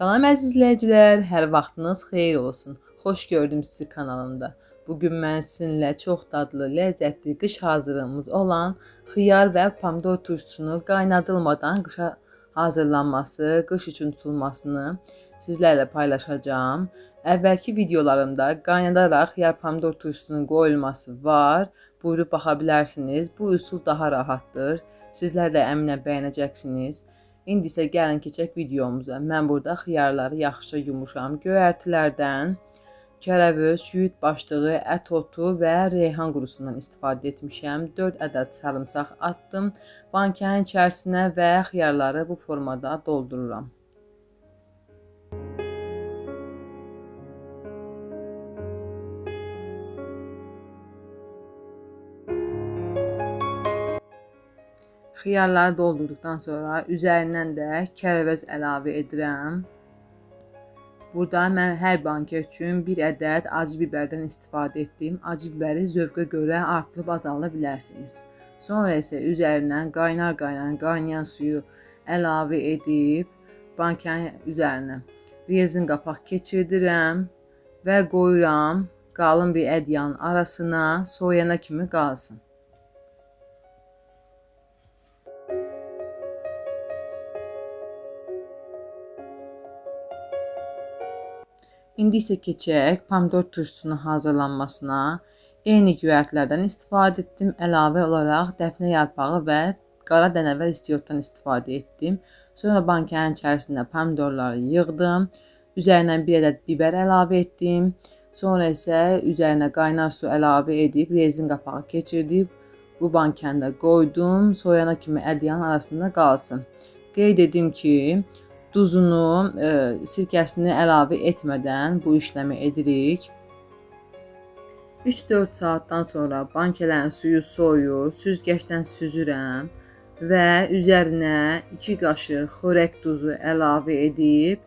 Salam əziz izləyicilər, hər vaxtınız xeyir olsun. Xoş gördüm sizi kanalımda. Bugün mən sizinlə çox dadlı, ləzzətli qış hazırlığımız olan xiyar və pomidor turşusunu qaynadılmadan qışa hazırlanması, qış üçün tutulmasını sizlərlə paylaşacağam. Əvvəlki videolarımda qaynadaraq xiyar pomidor turşusunun qoyulması var. Buyurub baxa bilərsiniz. Bu üsul daha rahatdır. Sizlər də əminəm bəyənəcəksiniz. İndi isə gəlin keçək videomuza. Mən burada xiyarları yaxşıca yumuşam. Göyərtilərdən kərəvöz, yüyüd başlığı, ət otu və reyhan qurusundan istifadə etmişəm. 4 ədəd sarımsaq atdım. Bankənin içərisinə və xiyarları bu formada doldururam. Xiyarları doldurduqdan sonra üzərindən də kərəvəz əlavə edirəm. Burada mən hər bankə üçün 1 ədəd acı biberdən istifadə etdim. Acı biberi zövqə görə artırıb azalda bilərsiniz. Sonra isə üzərindən qaynar-qaynar qaynayan suyu əlavə edib bankənin üzərinə rezin qapaq keçirdirəm və qoyuram qalın bir ədyanın arasına soyana kimi qalsın. İndi isə keçək pomidor turşusunun hazırlanmasına. Eyni göyərtilərdən istifadə etdim. Əlavə olaraq dəfnə yarpağı və qara dənəvər istiotdan istifadə etdim. Sonra bankənin içərisinə pomidorları yığdım. Üzərinə bir ədəd biber əlavə etdim. Sonra isə üzərinə qaynar su əlavə edib rezin qapağı keçirdim. Bu bankəndə qoydum. Soyana kimi ədyan arasında qalsın. Qeyd edim ki, duzunu, e, sirkəsini əlavə etmədən bu işləmi edirik. 3-4 saatdan sonra bankələrin suyu soyur, süzgəcdən süzürəm və üzərinə 2 qaşıq xörək duzu əlavə edib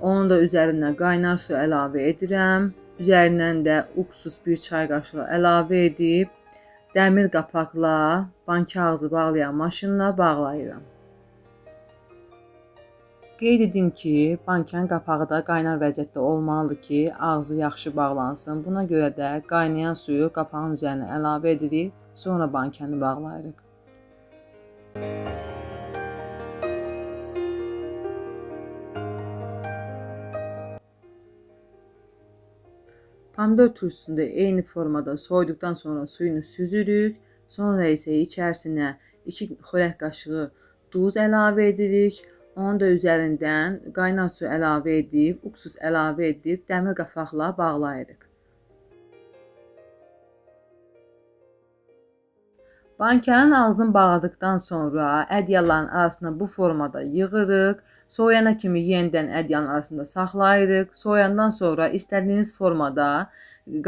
onu da üzərinə qaynar su əlavə edirəm. Üzərindən də uksus 1 çay qaşığı əlavə edib dəmir qapaqla bankə ağzı bağlayan maşınla bağlayıram. Qeyd edim ki, bankənin qapağı da qaynar vəziyyətdə olmalıdır ki, ağzı yaxşı bağlansın. Buna görə də qaynayan suyu qapağın üzərinə əlavə edirik, sonra bankəni bağlayırıq. Pomidor turşusunu da eyni formada soyduqdan sonra suyunu süzürük. Sonra isə içərisinə 2 xörək qaşığı duz əlavə edirik. Onu da üzərindən qaynar su əlavə edib, uksus əlavə edib dəmir qapaqla bağlayırıq. Bankənin ağzını bağladıqdan sonra ədyalların arasına bu formada yığırıq. Soyana kimi yenidən ədyanın arasında saxlayırıq. Soyandan sonra istədiyiniz formada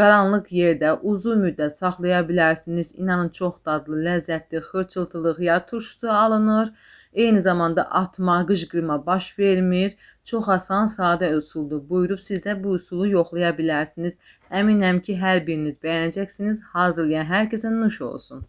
qaranlıq yerdə uzun müddət saxlaya bilərsiniz. İnanın çox dadlı, ləzzətli, xırçıltılı xiyar turşusu alınır. Eyni zamanda atma, qıcqırma baş vermir. Çox asan, sadə üsuldur. Buyurub siz də bu üsulu yoxlaya bilərsiniz. Əminəm ki, hər biriniz bəyənəcəksiniz. Hazırlayan hər kəsə nuş olsun.